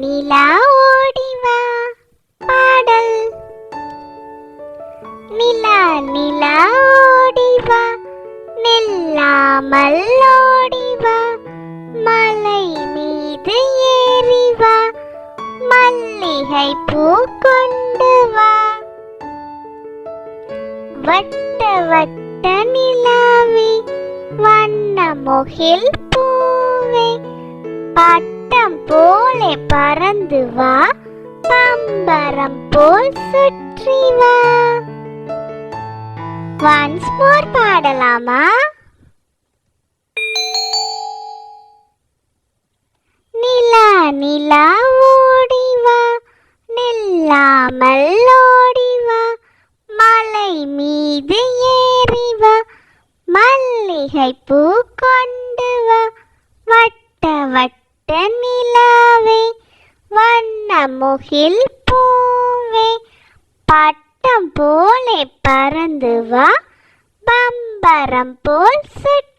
நிலா ஓடிவா பாடல். நிலா நிலா ஓடிவா நில்லாமல் ஓடிவா மலை மீது ஏறிவா மல்லிகை பூ கொண்டு வா. வட்ட வட்ட நிலாவே வண்ண முகில் பூவே பாட்டு பறந்து வா. பம்பரம் போல் சுற்றி வா. ஒன்ஸ் மோர் பாடலாமா? நிலா நிலா ஓடி வா. நில்லாமல் ஓடி வா. மலை மீது ஏறி வா. மல்லிகை பூ கொண்டு வா. வட்ட வட்ட நீ வண்ண முகில் பூவே. பட்டம் போலே பறந்து வா. பம்பரம் போல் சுட்டு